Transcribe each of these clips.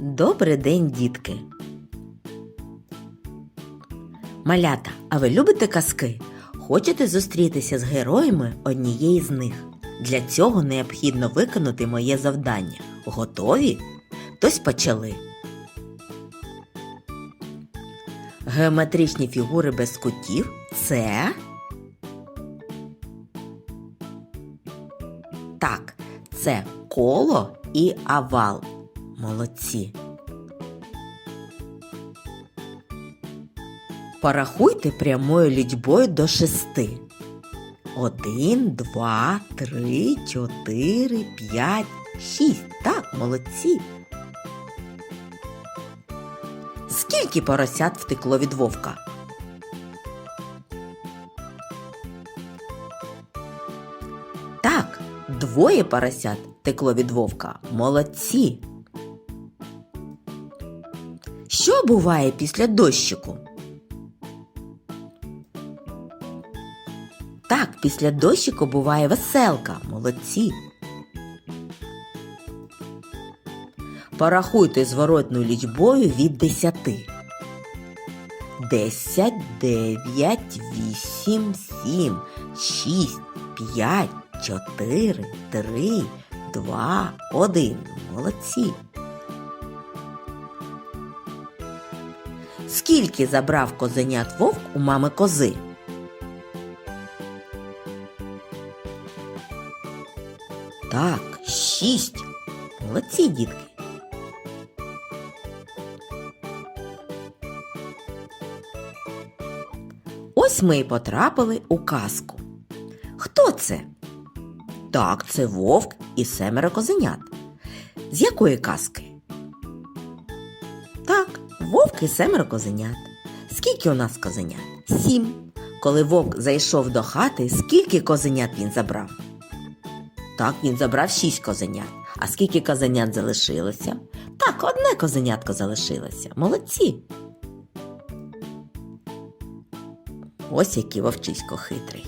Добрий день, дітки. Малята, а ви любите казки? Хочете зустрітися з героями однієї з них? Для цього необхідно виконати моє завдання. Готові? Тось почали. Геометричні фігури без кутів це. Так, це коло і овал. Молодці. Порахуйте прямою лічбою до шести. Один, два, три, чотири, п'ять, шість. Так, молодці. Скільки поросят втекло від вовка? Так, двоє поросят втекло від вовка. Молодці. Що буває після дощику? Так, після дощику буває веселка. Молодці. Порахуйте зворотною лічбою від десяти. Десять, дев'ять, вісім, сім, шість, п'ять, чотири, три, два, один. Молодці. Скільки забрав козенят вовк у мами кози? Так, шість. Молодці, дітки. Ось ми й потрапили у казку. Хто це? Так, це вовк і семеро козенят. З якої казки? І семеро козенят. Скільки у нас козенят? Сім. Коли вовк зайшов до хати, скільки козенят він забрав? Так, він забрав шість козенят. А скільки козенят залишилося? Так, одне козенятко залишилося. Молодці. Ось який вовчисько хитрий.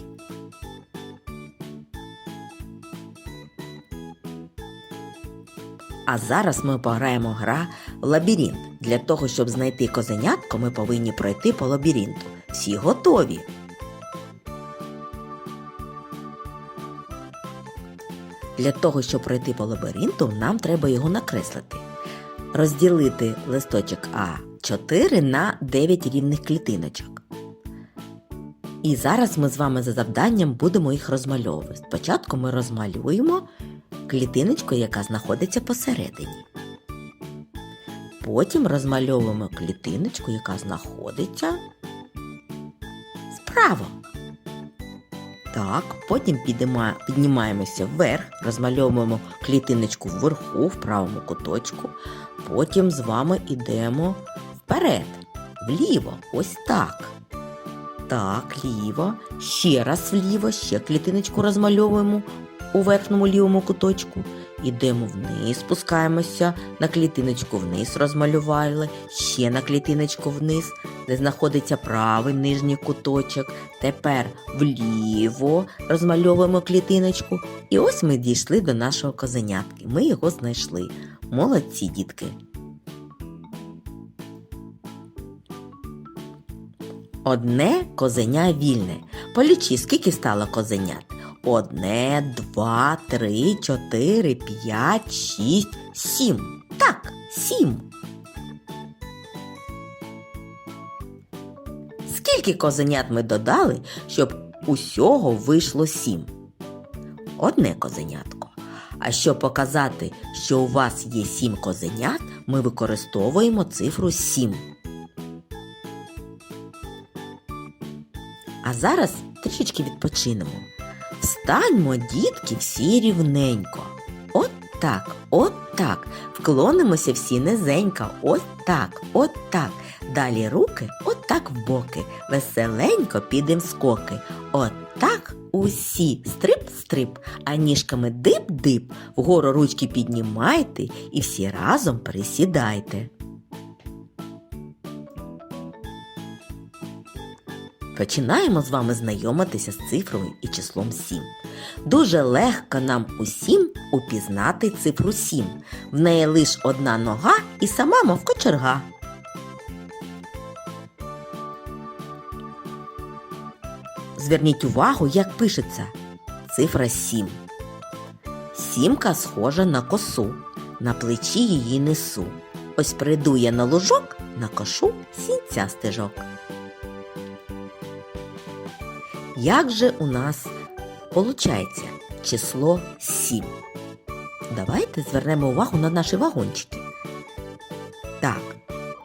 А зараз ми пограємо гра в лабіринт. Для того, щоб знайти козенятко, ми повинні пройти по лабіринту. Всі готові. Для того, щоб пройти по лабіринту, нам треба його накреслити. Розділити листочок А4 на 9 рівних клітиночок. І зараз ми з вами за завданням будемо їх розмальовувати. Спочатку ми розмалюємо клітиночку, яка знаходиться посередині. Потім розмальовуємо клітиночку, яка знаходиться справа. Так, потім піднімаємося вверх, розмальовуємо клітиночку вверху, в правому куточку. Потім з вами йдемо вперед, вліво, ось так. Так, ліво, ще раз вліво, ще клітиночку розмальовуємо у верхньому лівому куточку. Ідемо вниз, спускаємося на клітиночку вниз, розмалювали, ще на клітиночку вниз, де знаходиться правий нижній куточок. Тепер вліво розмальовуємо клітиночку. І ось ми дійшли до нашого козенятки. Ми його знайшли. Молодці, дітки. Одне козеня вільне. Полічи, скільки стало козенят? Одне, два, три, чотири, п'ять, шість, сім. Так, сім. Скільки козенят ми додали, щоб усього вийшло сім? Одне козенятко. А щоб показати, що у вас є сім козенят, ми використовуємо цифру сім. А зараз трішечки відпочинемо. Встаньмо, дітки, всі рівненько. От так, от так. Вклонимося всі низенько. От так, от так. Далі руки от так в боки. Веселенько підем скоки. От так усі стрип-стрип, а ніжками дип-дип. Вгору ручки піднімайте і всі разом присідайте. Починаємо з вами знайомитися з цифрою і числом 7. Дуже легко нам усім упізнати цифру 7. В неї лише одна нога і сама мов кочерга. Зверніть увагу, як пишеться цифра 7. Сімка схожа на косу, на плечі її несу. Ось прийду я на лужок, накошу сінця стежок. Як же у нас получається число 7? Давайте звернемо увагу на наші вагончики. Так,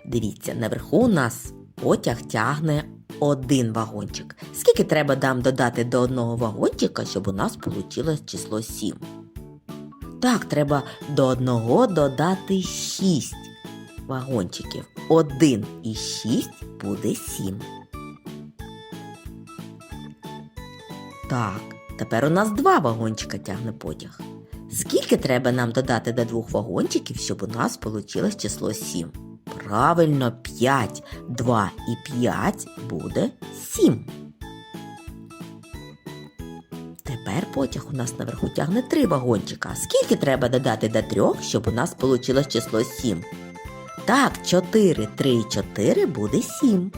дивіться, наверху у нас потяг тягне один вагончик. Скільки треба нам додати до одного вагончика, щоб у нас вийшло число 7? Так, треба до одного додати 6 вагончиків. 1 і 6 буде 7. Так, тепер у нас два вагончика тягне потяг. Скільки треба нам додати до двох вагончиків, щоб у нас вийшло число 7? Правильно, 5. 2 і 5 буде 7. Тепер потяг у нас наверху тягне три вагончика. Скільки треба додати до трьох, щоб у нас вийшло число 7? Так, 4, 3 і 4 буде 7.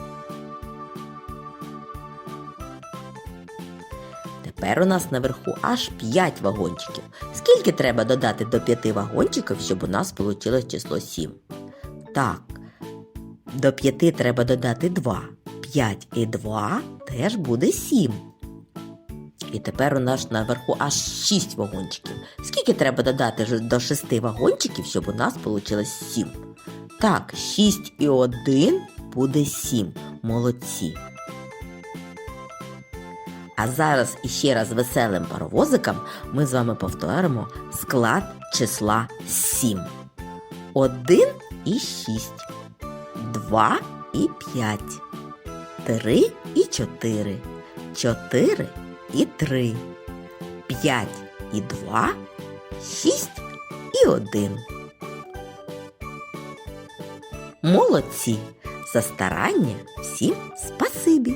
Тепер у нас наверху аж 5 вагончиків. Скільки треба додати до 5 вагончиків, щоб у нас вийшло число 7? Так, до 5 треба додати 2. 5 і 2 теж буде 7. І тепер у нас наверху аж 6 вагончиків. Скільки треба додати до 6 вагончиків, щоб у нас вийшло 7? Так, 6 і 1 буде 7. Молодці. А зараз іще раз веселим паровозиком ми з вами повторимо склад числа 7. 1 і 6, 2 і 5, 3 і 4, 4 і 3, 5 і 2, 6 і 1. Молодці! За старання всім спасибі!